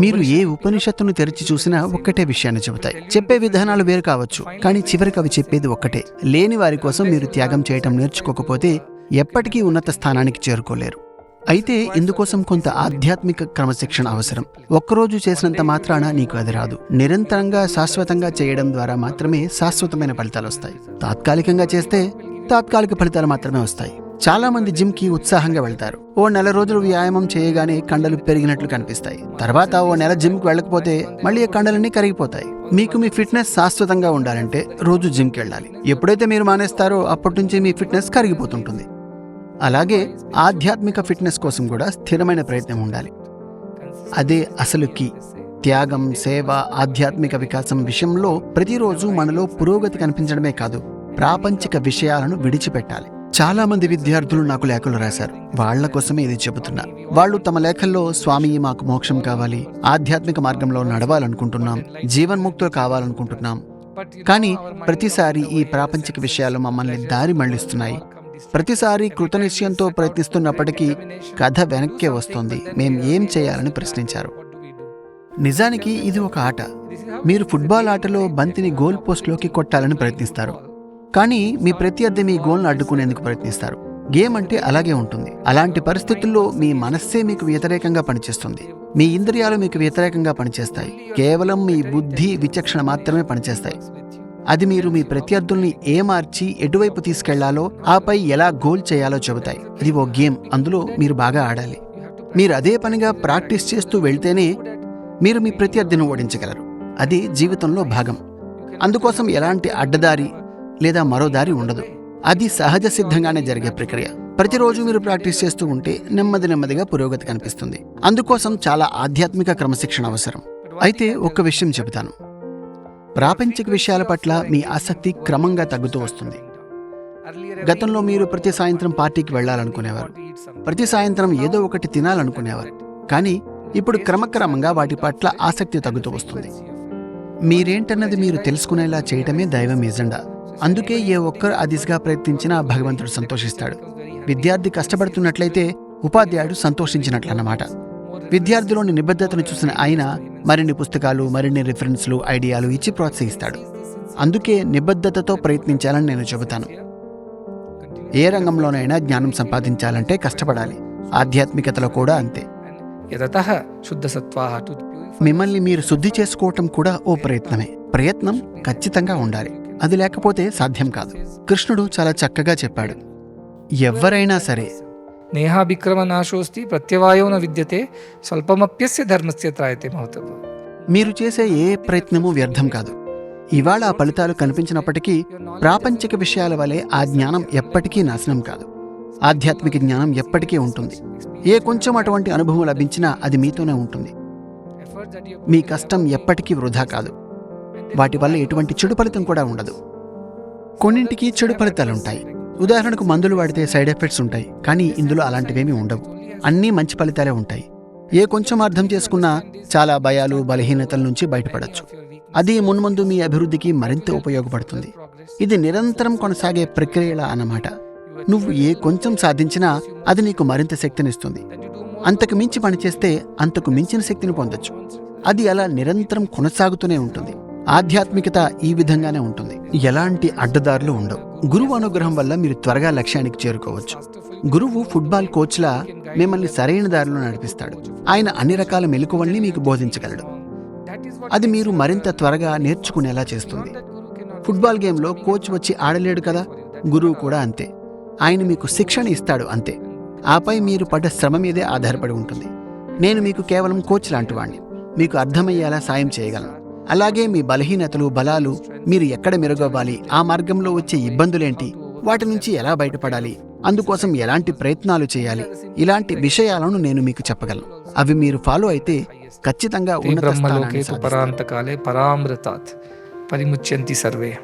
మీరు ఏ ఉపనిషత్తును తెరిచి చూసినా ఒక్కటే విషయాన్ని చెబుతాయి. చెప్పే విధానాలు వేరు కావచ్చు కానీ చివరికి అవి చెప్పేది ఒక్కటే. లేని వారి కోసం మీరు త్యాగం చేయటం నేర్చుకోకపోతే ఎప్పటికీ ఉన్నత స్థానానికి చేరుకోలేరు. అయితే ఇందుకోసం కొంత ఆధ్యాత్మిక క్రమశిక్షణ అవసరం. ఒక్కరోజు చేసినంత మాత్రాన నీకు అది రాదు. నిరంతరంగా శాశ్వతంగా చేయడం ద్వారా మాత్రమే శాశ్వతమైన ఫలితాలు వస్తాయి. తాత్కాలికంగా చేస్తే తాత్కాలిక ఫలితాలు మాత్రమే వస్తాయి. చాలా మంది జిమ్కి ఉత్సాహంగా వెళ్తారు. ఓ నెల రోజులు వ్యాయామం చేయగానే కండలు పెరిగినట్లు కనిపిస్తాయి. తర్వాత ఓ నెల జిమ్కి వెళ్ళకపోతే మళ్ళీ ఆ కండలన్నీ కరిగిపోతాయి. మీకు మీ ఫిట్నెస్ శాశ్వతంగా ఉండాలంటే రోజు జిమ్కి వెళ్ళాలి. ఎప్పుడైతే మీరు మానేస్తారో అప్పటి నుంచి మీ ఫిట్నెస్ కరిగిపోతుంటుంది. అలాగే ఆధ్యాత్మిక ఫిట్నెస్ కోసం కూడా స్థిరమైన ప్రయత్నం ఉండాలి. అదే అసలు కీ. త్యాగం సేవ ఆధ్యాత్మిక వికాసం విషయంలో ప్రతిరోజు మనలో పురోగతి కనిపించడమే కాదు ప్రాపంచిక విషయాలను విడిచిపెట్టాలి. చాలా మంది విద్యార్థులు నాకు లేఖలు రాశారు. వాళ్ళ కోసమే ఇది చెబుతున్నా. వాళ్ళు తమ లేఖల్లో స్వామి మాకు మోక్షం కావాలి. ఆధ్యాత్మిక మార్గంలో నడవాలనుకుంటున్నాం. జీవన్ముక్తులు కావాలనుకుంటున్నాం. కానీ ప్రతిసారి ఈ ప్రాపంచిక విషయాలు మమ్మల్ని దారి మళ్ళిస్తున్నాయి ప్రతిసారి కృతనిశ్చయంతో ప్రయత్నిస్తున్నప్పటికీ కథ వెనక్కే వస్తోంది. మేం ఏం చేయాలని ప్రశ్నించారు. నిజానికి ఇది ఒక ఆట. మీరు ఫుట్బాల్ ఆటలో బంతిని గోల్ పోస్ట్లోకి కొట్టాలని ప్రయత్నిస్తారు. కానీ మీ ప్రత్యర్థి మీ గోల్ను అడ్డుకునేందుకు ప్రయత్నిస్తారు. గేమ్ అంటే అలాగే ఉంటుంది. అలాంటి పరిస్థితుల్లో మీ మనస్సే మీకు వ్యతిరేకంగా పనిచేస్తుంది. మీ ఇంద్రియాలు మీకు వ్యతిరేకంగా పనిచేస్తాయి. కేవలం మీ బుద్ధి విచక్షణ మాత్రమే పనిచేస్తాయి. అది మీరు మీ ప్రత్యర్థుల్ని ఏ మార్చి ఎటువైపు తీసుకెళ్ళాలో ఆపై ఎలా గోల్ చేయాలో చెబుతాయి. ఇది ఓ గేమ్. అందులో మీరు బాగా ఆడాలి. మీరు అదే పనిగా ప్రాక్టీస్ చేస్తూ వెళ్తేనే మీరు మీ ప్రత్యర్థిని ఓడించగలరు. అది జీవితంలో భాగం. అందుకోసం ఎలాంటి అడ్డదారి లేదా మరో దారి ఉండదు. అది సహజ సిద్ధంగానే జరిగే ప్రక్రియ. ప్రతిరోజు మీరు ప్రాక్టీస్ చేస్తూ ఉంటే నెమ్మది నెమ్మదిగా పురోగతి కనిపిస్తుంది. అందుకోసం చాలా ఆధ్యాత్మిక క్రమశిక్షణ అవసరం. అయితే ఒక్క విషయం చెబుతాను. ప్రాపంచిక విషయాల పట్ల మీ ఆసక్తి క్రమంగా తగ్గుతూ వస్తుంది. గతంలో మీరు ప్రతి సాయంత్రం పార్టీకి వెళ్ళాలనుకునేవారు. ప్రతి సాయంత్రం ఏదో ఒకటి తినాలనుకునేవారు. కానీ ఇప్పుడు క్రమక్రమంగా వాటి పట్ల ఆసక్తి తగ్గుతూ వస్తుంది. మీరేంటన్నది మీరు తెలుసుకునేలా చేయటమే దైవం ఎజెండా. అందుకే ఏ ఒక్కరు ఆ దిశగా ప్రయత్నించినా భగవంతుడు సంతోషిస్తాడు. విద్యార్థి కష్టపడుతున్నట్లయితే ఉపాధ్యాయుడు సంతోషించినట్లన్నమాట. విద్యార్థిలోని నిబద్ధతను చూసిన ఆయన మరిన్ని పుస్తకాలు మరిన్ని రిఫరెన్స్లు ఐడియాలు ఇచ్చి ప్రోత్సహిస్తాడు. అందుకే నిబద్ధతతో ప్రయత్నించాలని నేను చెబుతాను. ఏ రంగంలోనైనా జ్ఞానం సంపాదించాలంటే కష్టపడాలి. ఆధ్యాత్మికతలో కూడా అంతే. టు మిమ్మల్ని మీరు శుద్ధి చేసుకోవటం కూడా ఓ ప్రయత్నమే. ప్రయత్నం ఖచ్చితంగా ఉండాలి. అది లేకపోతే సాధ్యం కాదు. కృష్ణుడు చాలా చక్కగా చెప్పాడు. ఎవరైనా సరే. నేహాభిక్రమనాశోస్తి ప్రత్యవాయో న విద్యతే స్వల్పమప్యస్య ధర్మస్య త్రాయతే మహతవ మీరు చేసే ఏ ప్రయత్నము వ్యర్థం కాదు. ఇవాళ ఆ ఫలితాలు కనిపించినప్పటికీ ప్రాపంచిక విషయాల వలె ఆ జ్ఞానం ఎప్పటికీ నాశనం కాదు. ఆధ్యాత్మిక జ్ఞానం ఎప్పటికీ ఉంటుంది. ఏ కొంచెం అటువంటి అనుభవం లభించినా అది మీతోనే ఉంటుంది. మీ కష్టం ఎప్పటికీ వృధా కాదు. వాటి వల్ల ఎటువంటి చెడు ఫలితం కూడా ఉండదు. కొన్నింటికి చెడు ఫలితాలుంటాయి ఉదాహరణకు మందులు వాడితే సైడ్ ఎఫెక్ట్స్ ఉంటాయి. కానీ ఇందులో అలాంటివేమీ ఉండవు. అన్నీ మంచి ఫలితాలే ఉంటాయి. ఏ కొంచెం అర్థం చేసుకున్నా చాలా భయాలు బలహీనతల నుంచి బయటపడచ్చు. అది మున్ముందు మీ అభివృద్ధికి మరింత ఉపయోగపడుతుంది. ఇది నిరంతరం కొనసాగే ప్రక్రియలా అన్నమాట. నువ్వు ఏ కొంచెం సాధించినా అది నీకు మరింత శక్తినిస్తుంది. అంతకు మించి పనిచేస్తే అంతకు మించిన శక్తిని పొందొచ్చు. అది అలా నిరంతరం కొనసాగుతూనే ఉంటుంది. ఆధ్యాత్మికత ఈ విధంగానే ఉంటుంది. ఎలాంటి అడ్డదారులు ఉండవు. గురువు అనుగ్రహం వల్ల మీరు త్వరగా లక్ష్యానికి చేరుకోవచ్చు. గురువు ఫుట్బాల్ కోచ్లా మిమ్మల్ని సరైన దారిలో నడిపిస్తాడు. ఆయన అన్ని రకాల మెలకువల్ని మీకు బోధించగలడు. అది మీరు మరింత త్వరగా నేర్చుకునేలా చేస్తుంది. ఫుట్బాల్ గేమ్లో కోచ్ వచ్చి ఆడలేడు కదా? గురువు కూడా అంతే. ఆయన మీకు శిక్షణ ఇస్తాడు అంతే. ఆపై మీరు పడ్డ శ్రమ మీదే ఆధారపడి ఉంటుంది. నేను మీకు కేవలం కోచ్ లాంటి వాణ్ణి. మీకు అర్థమయ్యేలా సాయం చేయగలను. అలాగే మీ బలహీనతలు బలాలు మీరు ఎక్కడ మెరుగవ్వాలి? ఆ మార్గంలో వచ్చే ఇబ్బందులేంటి? వాటి నుంచి ఎలా బయటపడాలి? అందుకోసం ఎలాంటి ప్రయత్నాలు చేయాలి? ఇలాంటి విషయాలను నేను మీకు చెప్పగలను. అవి మీరు ఫాలో అయితే ఖచ్చితంగా ఉన్నత స్థానాన్ని సాధిస్తారు. పరిముచ్యంతి సర్వే.